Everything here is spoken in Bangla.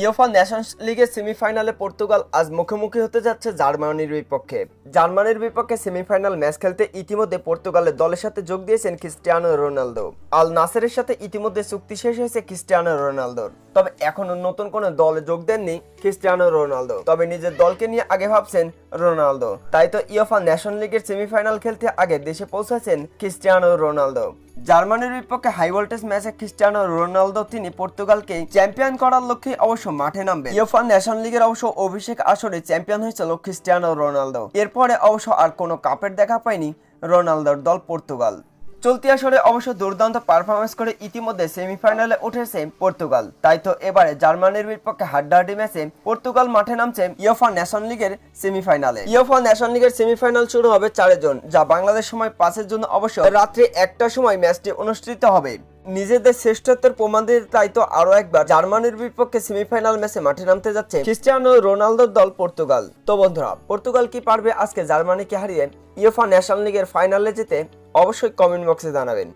ইয়োফা ন্যাশনস লিগের সেমিফাইনালে পর্তুগাল আজ মুখোমুখি হতে যাচ্ছে জার্মানির বিপক্ষে। জার্মানির বিপক্ষে সেমিফাইনাল ম্যাচ খেলতে ইতিমধ্যে পর্তুগালের দলের সাথে যোগ দিয়েছেন ক্রিস্টিয়ানো রোনালদো। আল নাসেরের সাথে ইতিমধ্যে চুক্তি শেষ হয়েছে ক্রিস্টিয়ানো রোনালদোর। তবে এখনও নতুন কোনো দলে যোগ দেননি ক্রিস্টিয়ানো রোনালদো। তবে নিজের দলকে নিয়ে আগে ভাবছেন রোনালদো। তাই তো ইয়োফা ন্যাশন লিগের সেমিফাইনাল খেলতে আগে দেশে পৌঁছেছেন ক্রিস্টিয়ানো রোনালদো। জার্মানির বিপক্ষে হাই ভোল্টেজ ম্যাচে ক্রিস্টিয়ানো রোনালদো, তিনি পর্তুগালকে চ্যাম্পিয়ন করার লক্ষ্যে অবশ্য মাঠে নামবে ইউফা ন্যাশন লিগের অবশ্য অভিষেক আসরে চ্যাম্পিয়ন হয়েছিল ক্রিস্টিয়ানো রোনালদো। এরপরে অবশ্য আর কোনো কাপের দেখা পায়নি রোনালদোর দল পর্তুগাল। চলতি আসরে অবশ্য দুর্দান্ত পারফরমেন্স করে ইতিমধ্যে সেমিফাইনালে উঠেছে পর্তুগাল। তাই তো এবারে জার্মানির বিপক্ষে হাড্ডাহাড্ডি ম্যাচে পর্তুগাল মাঠে নামছে ইয়োফা ন্যাশন লিগের সেমিফাইনালে ইয়োফা ন্যাশন লিগের সেমিফাইনাল শুরু হবে চারের জন, যা বাংলাদেশ সময় পাঁচের জন্য অবশ্য রাত্রি একটার সময় ম্যাচটি অনুষ্ঠিত হবে। নিজেদের শ্রেষ্ঠত্বের প্রমাণ দিতে তাই তো আরও একবার জার্মানির বিপক্ষে সেমিফাইনাল ম্যাচে মাঠে নামতে যাচ্ছে ক্রিস্টিয়ানো রোনালদোর দল পর্তুগাল। তো বন্ধুরা, পর্তুগাল কি পারবে আজকে জার্মানিকে হারিয়ে ইউফা ন্যাশনাল লিগের ফাইনালে যেতে অবশ্যই কমেন্ট বক্সে জানাবেন।